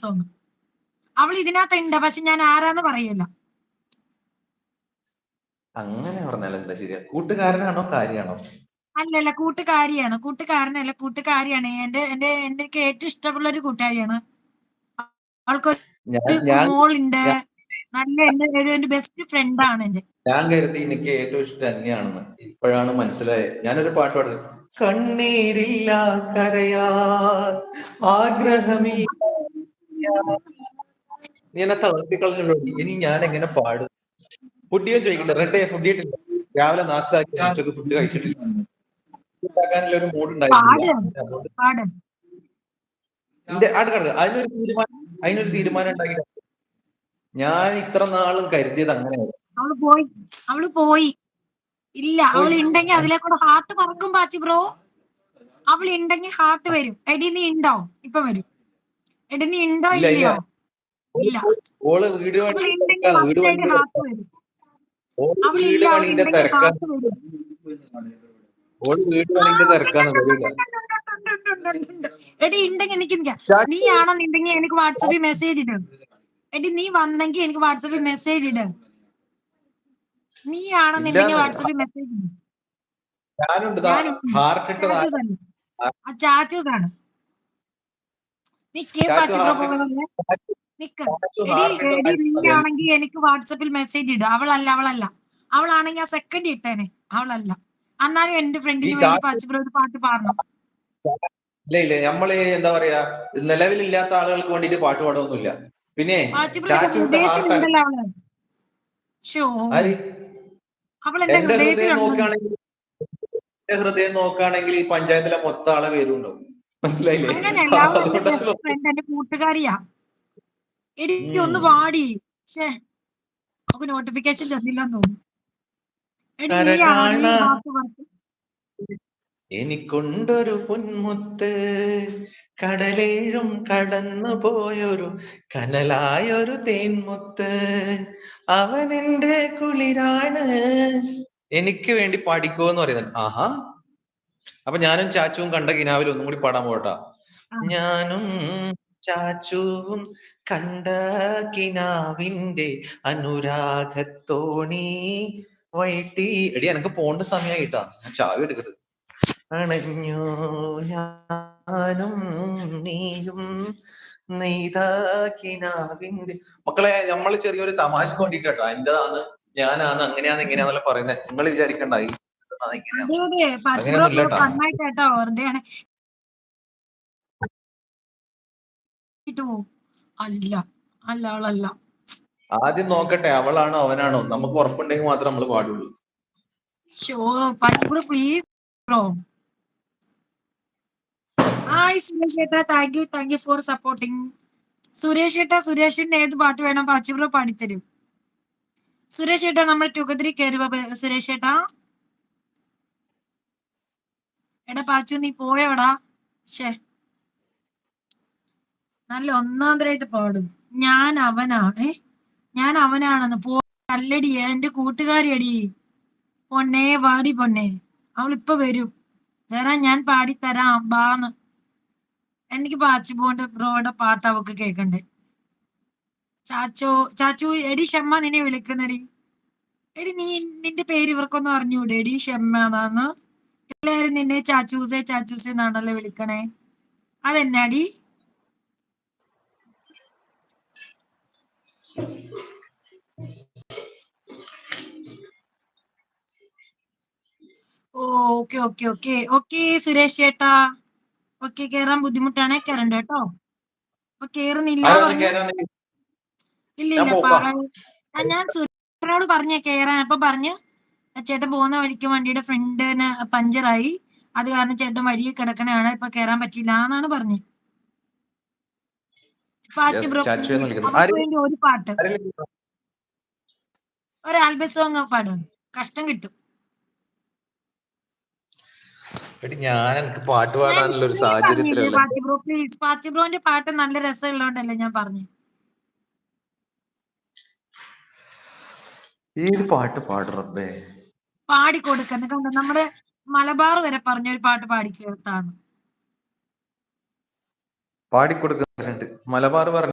Song അവൾ ഇതിനകത്ത് ഉണ്ട് പക്ഷെ ഞാൻ ആരാന്ന് പറയല്ല. അങ്ങനെ പറഞ്ഞാൽ എന്താ ശരിയാ? കൂട്ടുകാരനാണോ കാര്യാണോ? അല്ലല്ല കൂട്ടുകാരിയാണ്. കൂട്ടുകാരനല്ല കൂട്ടുകാരിയാണ്. എന്റെ എന്റെ എന്റെ എനിക്ക് ഏറ്റവും ഇഷ്ടമുള്ള ഒരു കൂട്ടുകാരിയാണ്. അവൾക്കൊരു മോളുണ്ട്. നല്ല എന്റെ ഒരു ബെസ്റ്റ് ഫ്രണ്ട് ആണ് എന്റെ ഞാൻ കരുതി എനിക്ക് ഏറ്റവും ഇഷ്ടം തന്നെയാണെന്ന്. ഇപ്പോഴാണ് മനസ്സിലായത്. ഞാനൊരു പാട്ട് പാടുന്നത്. കണ്ണീരില്ല കരയാ ആഗ്രഹമില്ല നീ എന്നെ തളർത്തി കളഞ്ഞല്ലോ ഇനി ഞാൻ എങ്ങനെ പാടും? ഫുഡിയോ ചോദിക്കണ്ട. റെഡ് ഫുഡ് ചെയ്തിട്ടില്ല രാവിലെ നാസ്താക്കി ഉച്ചയ്ക്ക് ഫുഡ് കഴിച്ചിട്ടില്ല. ഉണ്ടാക്കാനുള്ള ഒരു മൂഡ് ഉണ്ടായിരുന്നു അതിനൊരു തീരുമാനം അതിനൊരു തീരുമാനം ഉണ്ടാക്കിയിട്ട് ഞാൻ ഇത്ര നാളും കരുതിയത് അങ്ങനെയായിരുന്നു. അവൾ പോയി. അവൾ പോയി. ഇല്ല. അവൾ. ഉണ്ടെങ്കിൽ അതിലെ കൂടെ ഹാർട്ട് പറക്കും പാച്ചി ബ്രോ. അവൾ ഉണ്ടെങ്കിൽ ഹാർട്ട് വരും. എടി നീ ഉണ്ടോ? ഇപ്പൊ വരും. എടി നീ ഉണ്ടോ ഇല്ല. ഇല്ലയോ ഓൾ ഉണ്ടെങ്കിൽ പണിന്റെ ഓൾ പണിന്റെ തിരക്കാന്ന് എടി എനിക്ക് നീ ആണെന്നുണ്ടെങ്കിൽ എനിക്ക് വാട്സപ്പിൽ മെസ്സേജ് ഇടും. എടി നീ വന്നെങ്കിൽ എനിക്ക് വാട്സപ്പിൽ മെസ്സേജ് ഇട. നീ ആണെന്നുണ്ടെങ്കിൽ. വാട്സപ്പിൽ മെസ്സേജ് ഇടും. ചാച്ചൂസ് ആണ് നിക്ക്. ആണെങ്കിൽ എനിക്ക് വാട്സപ്പിൽ മെസ്സേജ് ഇടും. അവളല്ല അവളല്ല. അവളാണെങ്കിൽ ആ സെക്കൻഡ് ഇട്ടേനെ. അവളല്ല. എന്നാലും എന്റെ ഫ്രണ്ടിന് വേണ്ടി ഒരു പാട്ട് പാടണം. ഇല്ല ഇല്ല. നമ്മൾ എന്താ പറയാ നിലവിലില്ലാത്ത ആളുകൾക്ക് വേണ്ടിട്ട് പാട്ട് പാടൊന്നുമില്ല പിന്നെ ഹൃദയം നോക്കുകയാണെങ്കിൽ ഹൃദയം നോക്കുകയാണെങ്കിൽ ഈ പഞ്ചായത്തിലെ മൊത്തം ആളെ പേരുണ്ടാവും. മനസ്സിലായില്ലേ? എന്റെ കൂട്ടുകാരിയാ. എടി. ഒന്ന് പാടി ഷേ നമുക്ക് നോട്ടിഫിക്കേഷൻ ചെന്നില്ലെന്ന് തോന്നുന്നു. എടി നീ ആണോ എനിക്കൊണ്ടൊരു പൊന്മുത്ത് കടലേഴും കടന്നു പോയൊരു കനലായൊരു തേൻമുത്ത്. അവൻ എന്റെ കുളിരാണ്. എനിക്ക് വേണ്ടി പാടിക്കോ എന്ന് പറയുന്നത് ആഹാ. അപ്പൊ ഞാനും ചാച്ചുവും കണ്ട കിനാവിൽ ഒന്നും കൂടി പാടാൻ പോട്ടാ ഞാനും ചാച്ചുവും കണ്ട കിനാവിന്റെ അനുരാഗത്തോണി വൈട്ടി. എടി എനക്ക് പോണ്ട സമയായിട്ടാ. ഞാൻ ചാവി എടുക്കരുത് അണഞ്ഞു ഞാനും നീയും നെയ്താക്കിനാവിന്റെ മക്കളെ നമ്മൾ ചെറിയൊരു തമാശ കൊണ്ടിട്ടോ എന്റേതാണ് ഞാനാണ് അങ്ങനെയാന്ന് ഇങ്ങനെയാന്നല്ല പറയുന്നത് നിങ്ങൾ വിചാരിക്കണ്ട അല്ല അല്ല അവളല്ല. ആദ്യം നോക്കട്ടെ അവളാണോ അവനാണോ? നമുക്ക് ഉറപ്പുണ്ടെങ്കിൽ മാത്രം നമ്മൾ പാടുള്ളൂ. പ്ലീസ് ബ്രോ ഹായ് സുരേഷ് ഏട്ടാ thank you thank you for supporting Suresh ഏട്ടാ സുരേഷിന്റെ ഏത് പാട്ട് വേണം പാച്ചുപ്രോ പാടിത്തരും? സുരേഷ് ഏട്ടാ നമ്മൾ ടുഗതിരി കയറുക സുരേഷ് ഏട്ടാ എടാ പാച്ചു നീ പോയോടാ ഷേ നല്ല ഒന്നാന്തരായിട്ട് പാടും. ഞാൻ അവനാണ്. ഞാൻ അവനാണെന്ന് പോ അല്ലടി എന്റെ കൂട്ടുകാരിയടി. പൊന്നേ വാടി പൊന്നേ. അവളിപ്പൊ വരും. വരാൻ ഞാൻ പാടിത്തരാം ബാന്ന്. എനിക്ക് പാച്ചു പോണ്ട് ബ്രോയുടെ പാട്ട് അവക്ക് കേക്കണ്ടേ. ചാച്ചോ ചാച്ചു എടി ഷമ്മ നിന്നെ വിളിക്കുന്നടി. എടി നീ നിന്റെ പേര് ഇവർക്കൊന്നും അറിഞ്ഞൂടെ എടി ഷമ്മ എന്നാന്ന് എല്ലാരും നിന്നെ ചാച്ചൂസേ ചാച്ചൂസേ എന്നാണല്ലോ വിളിക്കണേ? അതെന്നാടി? ഓ okay okay okay. Okay Suresh ചേട്ടാ. ഓക്കെ കേറാൻ ബുദ്ധിമുട്ടാണേ കേറണ്ട കേട്ടോ. അപ്പൊ കേറുന്നില്ല ഇല്ല ഇല്ല ഞാൻ സുരേഷിനോട് പറഞ്ഞ കേറാൻ. അപ്പൊ പറഞ്ഞു. ചേട്ടൻ പോകുന്ന വഴിക്ക് വണ്ടിയുടെ ഫ്രണ്ടിന് പഞ്ചറായി. അത് കാരണം ചേട്ടൻ വഴിയിൽ കിടക്കണയാണ്. ഇപ്പൊ കേറാൻ പറ്റില്ല എന്നാണ് പറഞ്ഞത് പാച്ചു ബ്രോ. ഒരു പാട്ട്. ഒരു ആൽബം സോങ് പാടും. കഷ്ടം കിട്ടും. ഞാൻ എനിക്ക് പാട്ട് പാടാനുള്ള ഒരു സാഹചര്യത്തിലല്ല പ്ലീസ് പാച്ചു ബ്രോന്റെ പാട്ട് നല്ല രസമുള്ളതുകൊണ്ടല്ലേ ഞാൻ പറഞ്ഞു. ഏത് പാട്ട് പാടും റബ്ബേ? പാടിക്കൊടുക്കുന്ന കണ്ടോ? നമ്മുടെ മലബാർ വരെ പറഞ്ഞ ഒരു പാട്ട് പാടി കേർത്താണ് പാടിക്കൊടുക്കുന്നുണ്ട് മലബാർ പറഞ്ഞു